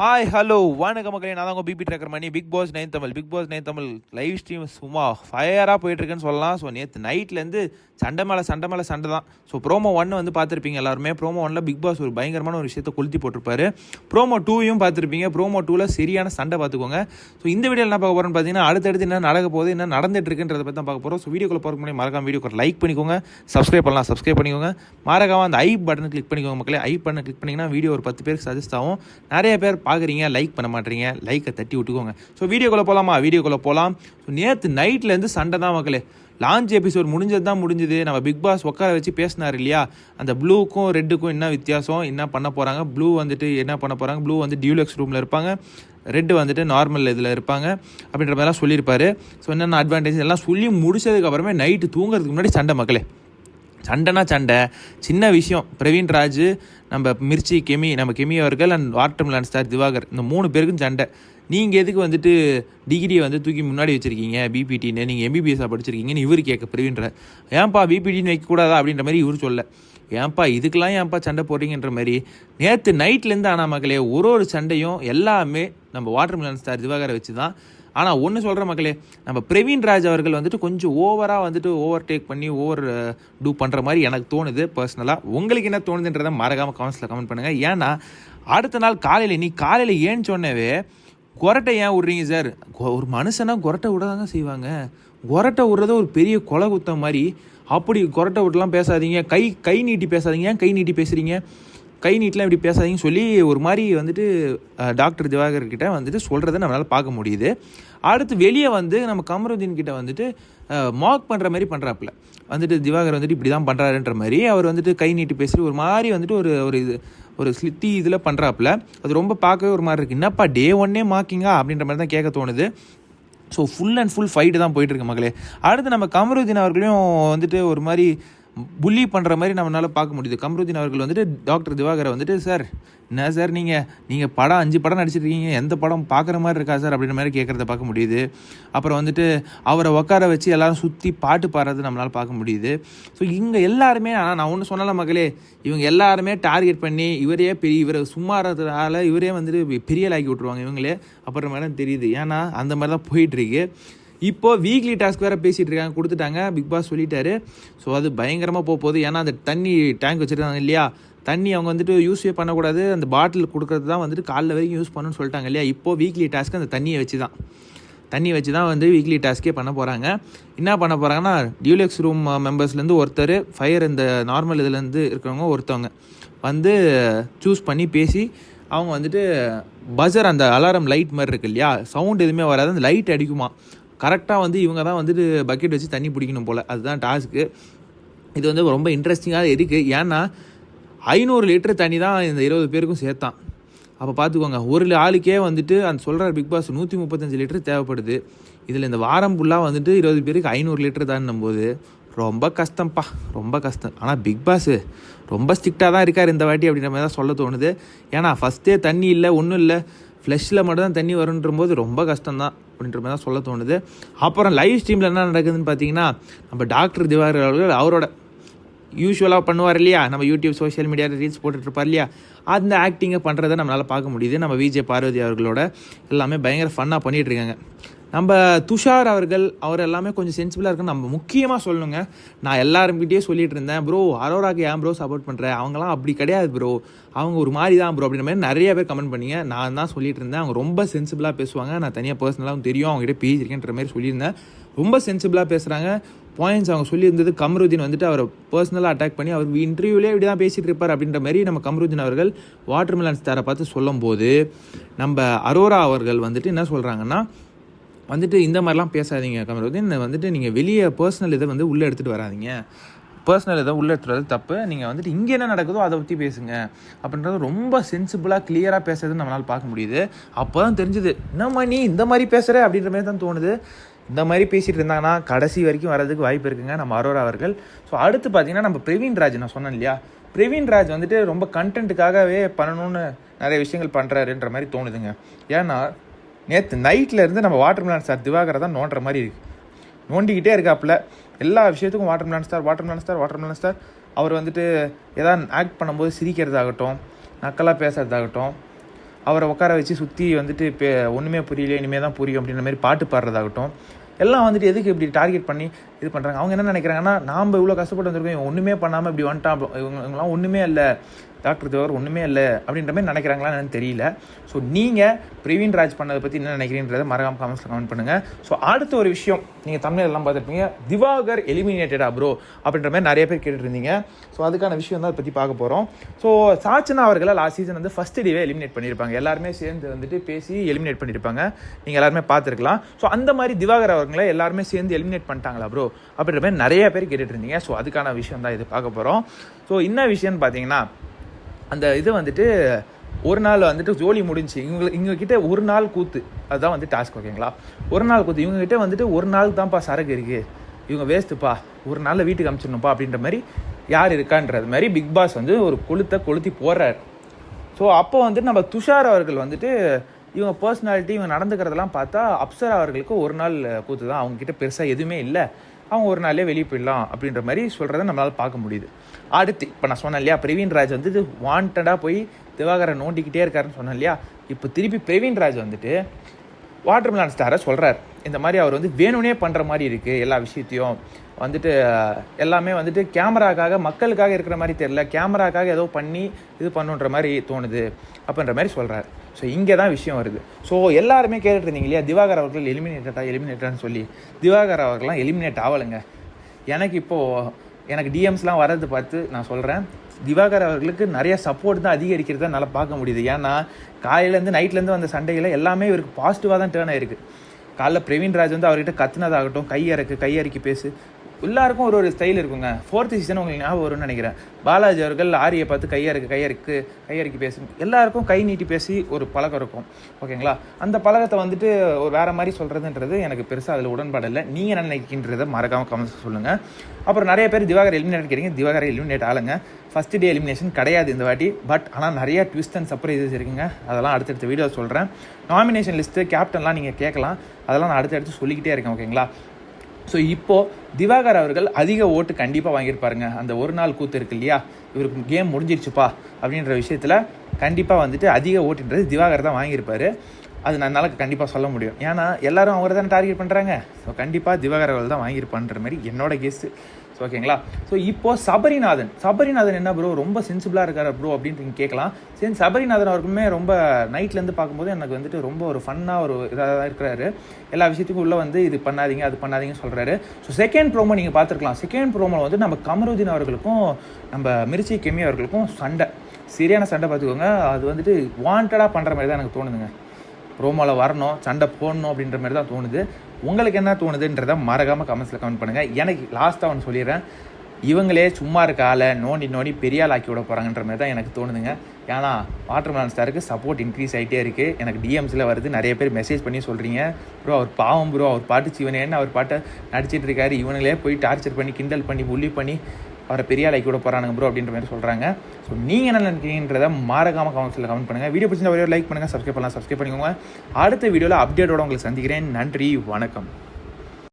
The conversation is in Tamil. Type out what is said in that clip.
ஹாய் ஹலோ வணக்க மக்களே நான் தான் உங்கள் BB tracker Mani. Bigg Boss nine Tamil Bigg Boss nine Tamil live stream சும்மா ஃபயராக போயிட்டுருக்குன்னு சொல்லலாம். ஸோ நேற்று நைட்லேருந்து சண்டை மேலே சண்டை மேலே சண்டை தான். ஸோ ப்ரோமோ ஒன்று வந்து பார்த்துருப்பீங்க எல்லாருமே. ப்ரோமோ ஒன்னில் பிக் பாஸ் ஒரு பயங்கரமான ஒரு விஷயத்தை கொளுத்தி போட்டிருப்பாரு. ப்ரோமோ டூவையும் பார்த்துருப்பீங்க. ப்ரோமோ டூவில் சரியான சண்டை பார்த்துக்கோங்க. ஸோ இந்த வீடியோ என்ன பார்க்க போகிறோம்னு பார்த்தீங்கன்னா அடுத்தடுத்து என்ன நடக்க போகுது என்ன நடந்துட்டு இருக்குன்றதை பற்றி தான் பார்க்க போகிறோம் ஸோ வீடியோக்குள்ள போகிற முன்னாடி மறக்காம வீடியோக்கு லைக் பண்ணிக்கோங்க. சப்ஸ்கிரைப் பண்ணலாம் சப்ஸ்கிரைப் பண்ணிக்கோங்க. மறக்காம அந்த ஐ பட்டனை கிளிக் பண்ணிக்கோங்க மக்களே. ஐ பட்டனை கிளிக் பண்ணிங்கன்னா வீடியோ ஒரு பத்து பேருக்கு சஜஸ்ட் ஆகும். நிறைய பேர் பார்க்குறீங்க லைக் பண்ண மாட்டீங்க லைக்கை தட்டி விட்டுக்கோங்க. ஸோ வீடியோக்குள்ளே போகலாமா வீடியோக்குள்ளே போகலாம் ஸோ நேற்று நைட்லேருந்து சண்டை தான் மக்களே. லான்ச் எபிசோட் முடிஞ்சது தான் முடிஞ்சது. நம்ம பிக் பாஸ் உட்கார வச்சு பேசினார் இல்லையா? அந்த ப்ளூக்கும் ரெட்டுக்கும் என்ன வித்தியாசம்? என்ன பண்ண போகிறாங்க ப்ளூ வந்துட்டு என்ன பண்ண போகிறாங்க ப்ளூ வந்து டியூலக்ஸ் ரூமில் இருப்பாங்க. ரெட்டு வந்துட்டு நார்மல் இதில் இருப்பாங்க. அப்படின்ற மாதிரிலாம் சொல்லியிருப்பாரு. ஸோ என்னென்ன அட்வான்டேஜ் எல்லாம் சொல்லி முடிச்சதுக்கப்புறமே நைட்டு தூங்குறதுக்கு முன்னாடி சண்டை மக்களே. சண்டைனா சண்டை. சின்ன விஷயம். பிரவீன் ராஜ் நம்ம மிர்ச்சி கெமி நம்ம கெமி அவர்கள் அண்ட் வாட்டர்மிலான் ஸ்டார் திவாகர். இந்த மூணு பேருக்கும் சண்டை. நீங்கள் எதுக்கு வந்துட்டு டிகிரியை வந்து தூக்கி முன்னாடி வச்சுருக்கீங்க? பிபிடின்னு நீங்கள் எம்பிபிஎஸ்ஸாக படிச்சிருக்கீங்கன்னு இவர் கேட்க பிரவீன்ற ஏன்பா பிபிடின்னு வைக்கக்கூடாதா அப்படின்ற மாதிரி இவர் சொல்ல. ஏன்ப்பா இதுக்கெல்லாம் ஏன்ப்பா சண்டை போடுறீங்கன்ற மாதிரி. நேற்று நைட்லேருந்து ஆனால் மக்களே ஒரு ஒரு சண்டையும் எல்லாமே நம்ம வாட்டர் வாட்டர்மிலான் ஸ்டார் திவாகரை வச்சு தான் ஆனால் ஒன்று சொல்கிற மக்களே நம்ம பிரவீன் ராஜ் அவர்கள் வந்துட்டு கொஞ்சம் ஓவராக வந்துட்டு ஓவர் டேக் பண்ணி ஓவர் டூ பண்ணுற மாதிரி எனக்கு தோணுது பர்சனலாக உங்களுக்கு என்ன தோணுதுன்றதை மறக்காமல் கமெண்ட்ஸில் கமெண்ட் பண்ணுங்கள் ஏன்னா அடுத்த நாள் காலையில் நீ காலையில் ஏன்னு சொன்னவே கொரட்டை ஏன் விட்றீங்க சார் ஒரு மனுஷனா கொரட்டை விட தாங்க செய்வாங்க. கொரட்டை விட்றது ஒரு பெரிய கொலை குத்தம் மாதிரி அப்படி கொரட்டை விட்டுலாம் பேசாதீங்க. கை கை நீட்டி பேசாதீங்க. ஏன் கை நீட்டி பேசுகிறீங்க கை நீட்டெலாம் இப்படி பேசாதீங்கன்னு சொல்லி ஒரு மாதிரி வந்துட்டு டாக்டர் திவாகர் கிட்ட வந்துட்டு சொல்கிறத நம்மளால் பார்க்க முடியுது. அடுத்து வெளியே வந்து நம்ம கமருதீன் கிட்ட வந்துட்டு மாக் பண்ணுற மாதிரி பண்ணுறாப்புல வந்துட்டு திவாகர் வந்துட்டு இப்படி தான் பண்ணுறாருன்ற மாதிரி அவர் வந்துட்டு கை நீட்டி பேசிட்டு ஒரு மாதிரி வந்துட்டு ஒரு ஒரு இது ஒரு ஸ்லித்தி இதில் பண்ணுறாப்புல அது ரொம்ப பார்க்கவே ஒரு மாதிரி இருக்குது என்னப்பா டே ஒன்னே மார்க்கிங்கா அப்படின்ற மாதிரி தான் கேட்க தோணுது. So full and full fight தான் போயிட்டுருக்கு மக்களே. அடுத்து நம்ம கமருதீன் அவர்களையும் வந்துட்டு ஒரு மாதிரி புள்ளி பண்ணுற மாதிரி நம்மளால் பார்க்க முடியுது. கமருதீன் அவர்கள் வந்துட்டு டாக்டர் திவாகரை வந்துட்டு சார் என்ன சார் நீங்கள் நீங்கள் படம் அஞ்சு படம் நடிச்சிருக்கீங்க எந்த படம் பார்க்குற மாதிரி இருக்கா சார் அப்படின்ற மாதிரி கேட்குறத பார்க்க முடியுது. அப்புறம் வந்துட்டு அவரை உட்கார வச்சு எல்லோரும் சுற்றி பாட்டு பாடுறது நம்மளால் பார்க்க முடியுது. ஸோ இங்கே எல்லாருமே ஆனால் நான் ஒன்று சொன்னல மக்களே இவங்க எல்லாருமே டார்கெட் பண்ணி இவரே பெரிய இவரை சும்மா இருக்கிறதுனால இவரே வந்துட்டு பெரிய லாக்கி விட்ருவாங்க இவங்களே. அப்புறமா தான் தெரியுது. ஏன்னா அந்த மாதிரி தான் போயிட்டுருக்கு இப்போ வீக்லி டாஸ்க் வேறு பேசிகிட்டு இருக்காங்க கொடுத்துட்டாங்க. பிக் பாஸ் சொல்லிட்டாரு. ஸோ அது பயங்கரமாக போக போகுது. ஏன்னா அந்த தண்ணி டேங்க் வச்சுருக்காங்க இல்லையா? தண்ணி அவங்க வந்துட்டு யூஸே பண்ணக்கூடாது. அந்த பாட்டில் கொடுக்கறது தான் வந்துட்டு காலைல வரைக்கும் யூஸ் பண்ணணும்னு சொல்லிட்டாங்க இல்லையா? இப்போ வீக்லி டாஸ்க் அந்த தண்ணியை வச்சு தான் தண்ணி வச்சு தான் வந்து வீக்லி டாஸ்க்கே பண்ண போகிறாங்க என்ன பண்ண போகிறாங்கன்னா டியூலெக்ஸ் ரூம் மெம்பர்ஸ்லேருந்து ஒருத்தர் ஃபயர் இந்த நார்மல் இதுலேருந்து இருக்கிறவங்க ஒருத்தவங்க வந்து சூஸ் பண்ணி பேசி அவங்க வந்துட்டு பஜர் அந்த அலாரம் லைட் மாதிரி இருக்கு இல்லையா? சவுண்ட் எதுவுமே வராது. அந்த லைட் அடிக்குமா? கரெக்டாக வந்து இவங்க தான் வந்துட்டு பக்கெட் வச்சு தண்ணி பிடிக்கணும் போல். அதுதான் டாஸ்க்கு இது வந்து ரொம்ப இன்ட்ரெஸ்டிங்காக இருக்குது ஏன்னா ஐநூறு லிட்டர் தண்ணி தான் இந்த இருபது பேருக்கும் சேர்த்தான். அப்போ பார்த்துக்கோங்க ஒரு ஆளுக்கே வந்துட்டு அந்த சொல்கிற பிக் பாஸ் நூற்றி முப்பத்தஞ்சு லிட்டர் தேவைப்படுது. இதில் இந்த வாரம் ஃபுல்லாக வந்துட்டு இருபது பேருக்கு ஐநூறு லிட்டர் தான்னும் போது ரொம்ப கஷ்டம்ப்பா ரொம்ப கஷ்டம். ஆனால் பிக் பாஸு ரொம்ப ஸ்ட்ரிக்டாக தான் இருக்கார் இந்த வாட்டி அப்படின்ற மாதிரி தான் சொல்ல தோணுது. ஏன்னா ஃபஸ்ட்டே தண்ணி இல்லை ஒன்றும் இல்லை. ஃப்ளஷில் மட்டும் தான் தண்ணி வருன்ற போது ரொம்ப கஷ்டம்தான். அப்படின்ற மாதிரி தான் சொல்ல தோணுது. அப்புறம் லைவ் ஸ்ட்ரீமில் என்ன நடக்குதுன்னு பார்த்தீங்கன்னா நம்ம டாக்டர் திவாகர் அவர்கள் அவரோட யூஸ்வலாக பண்ணுவார் இல்லையா? நம்ம யூடியூப் சோஷியல் மீடியாவில் ரீல்ஸ் போட்டுட்ருப்பார் இல்லையா? அந்த ஆக்டிங்கை பண்ணுறதை நம்மளால் பார்க்க முடியுது. நம்ம விஜய் பார்வதி அவர்களோட எல்லாமே பயங்கர ஃபன்னாக பண்ணிகிட்ருக்காங்க நம்ம துஷார் அவர்கள் அவர் எல்லாமே கொஞ்சம் சென்சிபிளாக இருக்குன்னு நம்ம முக்கியமாக சொல்லணுங்க. நான் எல்லாருக்கிட்டே சொல்லிட்டு இருந்தேன் ப்ரோ அரோராக்கு ஏன் ப்ரோ சப்போர்ட் பண்ணுறேன் அவங்களாம் அப்படி கிடையாது ப்ரோ அவங்க ஒரு மாதிரி தான் ப்ரோ அப்படின்ற மாதிரி நிறைய பேர் கமெண்ட் பண்ணிங்க. நான் தான் சொல்லிட்டு இருந்தேன். அவங்க ரொம்ப சென்சிபிளாக பேசுவாங்க. நான் தனியாக பர்சனலாகவும் தெரியும். அவங்ககிட்ட பேசியிருக்கேன்ற மாதிரி சொல்லியிருந்தேன். ரொம்ப சென்சிபிளாக பேசுகிறாங்க பாயிண்ட்ஸ் அவங்க சொல்லியிருந்தது கமருதீன் வந்துட்டு அவரை பர்சனலாக அட்டாக் பண்ணி அவர் இன்டர்வியூலேயே இப்படி தான் பேசிகிட்டு இருப்பார் அப்படின்ற மாதிரி நம்ம கமருதீன் அவர்கள் வாட்டர்மெலன் ஸ்டாரை பார்த்து சொல்லும்போது நம்ம அரோரா அவர்கள் வந்துட்டு என்ன சொல்கிறாங்கன்னா வந்துட்டு இந்த மாதிரிலாம் பேசாதீங்க கமருதீன் வந்துட்டு நீங்கள் வெளியே பர்சனல் இதை வந்து உள்ளே எடுத்துகிட்டு வராதீங்க. பர்சனல் இதை உள்ளே எடுத்துகிட்டு வரது தப்பு. நீங்கள் வந்துட்டு இங்கே என்ன நடக்குதோ அதை பற்றி பேசுங்க. அப்படின்றது ரொம்ப சென்சிபிளாக கிளியராக பேசுறது நம்மளால் பார்க்க முடியுது. அப்போ தான் தெரிஞ்சுது என்னம்மா நீ இந்த மாதிரி பேசுகிற அப்படின்ற மாதிரி தான் தோணுது. இந்த மாதிரி பேசிகிட்டு இருந்தாங்கன்னா கடைசி வரைக்கும் வரதுக்கு வாய்ப்பு இருக்குங்க நம்ம அரோரா அவர்கள். ஸோ அடுத்து பார்த்தீங்கன்னா நம்ம பிரவீன் ராஜ் நான் சொன்னேன் இல்லையா? பிரவீன் ராஜ் வந்துட்டு ரொம்ப கண்டென்ட்டுக்காகவே பண்ணணும்னு நிறைய விஷயங்கள் பண்ணுறாருன்ற மாதிரி தோணுதுங்க. ஏன்னா நேற்று நைட்டில் இருந்து நம்ம வாட்டர் மிலான் சார் திவாகரை தான் நோண்டுற மாதிரி இருக்குது நோண்டிக்கிட்டே இருக்காப்புல. எல்லா விஷயத்துக்கும் watermelon star watermelon star watermelon star அவர் வந்துட்டு எதாவது ஆக்ட் பண்ணும்போது சிரிக்கிறதாகட்டும் நக்கலாக பேசுறதாகட்டும் அவரை உட்கார வச்சு சுற்றி வந்துட்டு இப்போ ஒன்றுமே புரியல இனிமேல் தான் புரியும் அப்படின்ற மாதிரி பாட்டு பாடுறதாகட்டும். எல்லாம் வந்துட்டு எதுக்கு இப்படி டார்கெட் பண்ணி இது பண்ணுறாங்க அவங்க என்ன நினைக்கிறாங்கன்னா நாம் இவ்வளோ கஷ்டப்பட்டு வந்திருக்கோம் இவன் ஒன்றுமே பண்ணாமல் இப்படி வந்துட்டான். இவங்க இவங்களாம் ஒன்றுமே இல்லை. டாக்டர் தேவர் ஒன்றுமே இல்லை அப்படின்ற மாதிரி நினைக்கிறாங்களா என்னன்னு தெரியல. ஸோ நீங்கள் பிரவீன் ராஜ் பண்ணதை பற்றி என்ன நினைக்கிறீன்றதை மறக்காம கமெண்ட்ஸில் கமெண்ட் பண்ணுங்கள் ஸோ அடுத்த ஒரு விஷயம் நீங்கள் தமிழ் எல்லாம் பார்த்துருப்பீங்க திவாகர் எலிமினேட்டடா ப்ரோ அப்படின்ற மாதிரி நிறைய பேர் கேட்டுட்டு இருந்தீங்க. ஸோ அதுக்கான விஷயம் தான் அதை பற்றி பார்க்க போகிறோம் ஸோ சாச்சனா அவர்களை லாஸ்ட் சீசன் வந்து ஃபஸ்ட் டேவே எலிமினேட் பண்ணியிருப்பாங்க எல்லாருமே சேர்ந்து வந்துட்டு பேசி எலிமினேட் பண்ணியிருப்பாங்க நீங்கள் எல்லாருமே பார்த்துருக்கலாம். ஸோ அந்த மாதிரி திவாகர் அவர்களை எல்லாருமே சேர்ந்து எலிமினேட் பண்ணிட்டாங்களா ப்ரோ அப்படின்ற மாதிரி நிறைய பேர் கேட்டுட்டு இருந்தீங்க. ஸோ அதுக்கான விஷயம் தான் இது பார்க்க போகிறோம் ஸோ என்ன விஷயம்னு பார்த்தீங்கன்னா அந்த இது வந்துட்டு ஒரு நாள் வந்துட்டு ஜோலி முடிஞ்சு இவங்க இவங்க கிட்ட ஒரு நாள் கூத்து. அதுதான் வந்து டாஸ்க் ஓகேங்களா ஒரு நாள் கூத்து. இவங்க கிட்ட வந்துட்டு ஒரு நாள் தான்ப்பா சரக்கு இருக்கு. இவங்க வேஸ்ட்டுப்பா ஒரு நாளில் வீட்டுக்கு அனுப்பிச்சிடணும்ப்பா அப்படின்ற மாதிரி யார் இருக்கான்றது மாதிரி பிக் பாஸ் வந்து ஒரு கொளுத்தை கொளுத்தி போடுறாரு. ஸோ அப்போ வந்துட்டு நம்ம துஷார் அவர்கள் வந்துட்டு இவங்க பர்சனாலிட்டி இவங்க நடந்துக்கிறதெல்லாம் பார்த்தா அப்சரா அவர்களுக்கு ஒரு நாள் கூத்து தான். அவங்க கிட்ட பெருசாக எதுவுமே இல்லை. அவங்க ஒரு நாளே வெளியே போயிடலாம் அப்படின்ற மாதிரி சொல்கிறத நம்மளால் பார்க்க முடியுது. அடுத்து இப்போ நான் சொன்னேன் இல்லையா பிரவீன் ராஜ் வந்து வாண்டடாக போய் திவாகரை நோண்டிக்கிட்டே இருக்காருன்னு சொன்னேன் இல்லையா? இப்போ திருப்பி பிரவீன் ராஜ் வந்துட்டு வாட்டர் மிலான் ஸ்டாரை சொல்கிறார் இந்த மாதிரி அவர் வந்து வேணும்னே பண்ணுற மாதிரி இருக்குது எல்லா விஷயத்தையும். வந்துட்டு எல்லாமே வந்துட்டு கேமராக்காக மக்களுக்காக இருக்கிற மாதிரி தெரில கேமராக்காக ஏதோ பண்ணி இது பண்ணுன்ற மாதிரி தோணுது அப்படின்ற மாதிரி சொல்கிறார் ஸோ இங்கே தான் விஷயம் வருது. ஸோ எல்லாருமே கேட்டுட்டு இருந்தீங்க இல்லையா? திவாகர் அவர்கள் எலிமினேட்டடா எலிமினேட்டடான்னு சொல்லி. திவாகர் அவர்கள்லாம் எலிமினேட் ஆகலைங்க எனக்கு இப்போது எனக்கு டிஎம்ஸ்லாம் வர்றது பார்த்து நான் சொல்கிறேன் திவாகர் அவர்களுக்கு நிறைய சப்போர்ட் தான் அதிகரிக்கிறத என்னால் பார்க்க முடியுது. ஏன்னா காலையிலேருந்து நைட்லேருந்து வந்த சண்டையில் எல்லாமே இவருக்கு பாசிட்டிவாக தான் டேர்ன் ஆயிருக்கு. காலைல பிரவீன் ராஜ் வந்து அவர்கிட்ட கத்துனதாகட்டும் கையறக்கு கையறுக்கி பேசு. எல்லாருக்கும் ஒரு ஒரு ஸ்டைல் இருக்குங்க. ஃபோர்த்து சீசன் உங்களுக்கு ஞாபகம் வரும்னு நினைக்கிறேன். பாலாஜி அவர்கள் ஆரியை பார்த்து கையறுக்கு கையறுக்கு கையறுக்கி பேசு எல்லாருக்கும் கை நீட்டி பேசி ஒரு பழக்கம் இருக்கும். ஓகேங்களா? அந்த பழக்கத்தை வந்துட்டு ஒரு வேறு மாதிரி சொல்கிறதுன்றது எனக்கு பெருசாக அதில் உடன்பாடு இல்லை. நீங்கள் என்ன நினைக்கின்றதை மறக்காமல் கமெண்ட்ஸ் சொல்லுங்கள் அப்புறம் நிறைய பேர் திவாகர் எலிமினேட் கேட்டீங்க திவாகர் எலிமினேட் ஆளுங்க. ஃபஸ்ட் டே எலிமினேஷன் கிடையாது இந்த வாட்டி. பட் ஆனால் நிறைய ட்விஸ்ட் அண்ட் சர்ப்ரைசஸ் இருக்குங்க. அதெல்லாம் அடுத்தடுத்த வீடியோ சொல்கிறேன் நாமினேஷன் லிஸ்ட்டு கேப்டன்லாம் நீங்கள் கேட்கலாம். அதெல்லாம் நான் அடுத்தடுத்து சொல்லிக்கிட்டே இருக்கேன். ஓகேங்களா? ஸோ இப்போது திவாகர் அவர்கள் அதிக ஓட்டு கண்டிப்பாக வாங்கியிருப்பாருங்க. அந்த ஒரு நாள் கூத்து இருக்கு இல்லையா? இவருக்கு கேம் முடிஞ்சிருச்சுப்பா அப்படின்ற விஷயத்தில் கண்டிப்பாக வந்துட்டு அதிக ஓட்டுன்றது திவாகர் தான் வாங்கியிருப்பார். அது என்னால் கண்டிப்பாக சொல்ல முடியும். ஏன்னா எல்லாரும் அவர் தானே டார்கெட் பண்ணுறாங்க ஸோ கண்டிப்பாக திவாகர் அவர்கள் தான் வாங்கியிருப்பான்ற மாதிரி என்னோட கெஸ்ட்டு ஸோ ஓகேங்களா? ஸோ இப்போ சபரிநாதன். சபரிநாதன் என்ன ப்ரோ ரொம்ப சென்சிபிளாக இருக்கார் ப்ரோ அப்படின்ட்டு நீங்கள் கேட்கலாம். சரி சபரிநாதன் அவருக்குமே ரொம்ப நைட்லேருந்து பார்க்கும்போது எனக்கு வந்துட்டு ரொம்ப ஒரு ஃபன்னாக ஒரு இதாக தான் இருக்கிறாரு. எல்லா விஷயத்துக்கும் உள்ளே வந்து இது பண்ணாதீங்க அது பண்ணாதீங்கன்னு சொல்கிறாரு ஸோ செகண்ட் ப்ரோமோ நீங்கள் பார்த்துருக்கலாம். செகண்ட் ப்ரோமோவில் வந்து நம்ம கமருதீன் அவர்களுக்கும் நம்ம மிர்ச்சி கெமி அவர்களுக்கும் சண்டை. சரியான சண்டை பார்த்துக்கோங்க. அது வந்துட்டு வாண்டடாக பண்ணுற மாதிரி தான் எனக்கு தோணுதுங்க. ப்ரோமோவில் வரணும் சண்டை போடணும் அப்படின்ற மாதிரி தான் தோணுது. உங்களுக்கு என்ன தோணுதுன்றதை மறக்காமல் கமெண்ட்ஸில் கமெண்ட் பண்ணுங்கள் எனக்கு லாஸ்ட்டாக ஒன்று சொல்லிடுறேன். இவங்களே சும்மா இருக்க ஆளை நோண்டி நோண்டி பெரிய ஆள் ஆக்கி விட போகிறாங்கன்ற மாதிரி தான் எனக்கு தோணுதுங்க. ஏன்னா வாட்டர் மேலன் ஸ்டாருக்கு சப்போர்ட் இன்க்ரீஸ் ஆகிட்டே இருக்குது எனக்கு டிஎம்ஸில் வருது. நிறைய பேர் மெசேஜ் பண்ணி சொல்கிறீங்க ப்ரோ அவர் பாவம் ப்ரோ அவர் பாட்டு சிவனேன்னு அவர் பாட்டை நடிச்சிட்டு இருக்காரு. இவங்களே போய் டார்ச்சர் பண்ணி கிண்டல் பண்ணி புள்ளி பண்ணி அவரை பெரிய லைக் கூட போகிறானுங்க ப்ரோ அப்படின்ற மாதிரி சொல்கிறாங்க ஸோ நீங்கள் என்ன நினைக்கிறீங்கிறத மறக்காம கமெண்ட்ஸில் கமெண்ட் பண்ணுங்கள் வீடியோ பிடிச்சிருந்த ஒரே லைக் பண்ணுங்கள் சப்ஸ்கிரைப் பண்ணலாம் சப்ஸ்கிரைப் பண்ணிக்கோங்க. அடுத்த வீடியோவில் அப்டேட்டோட உங்களுக்கு சந்திக்கிறேன். நன்றி வணக்கம்.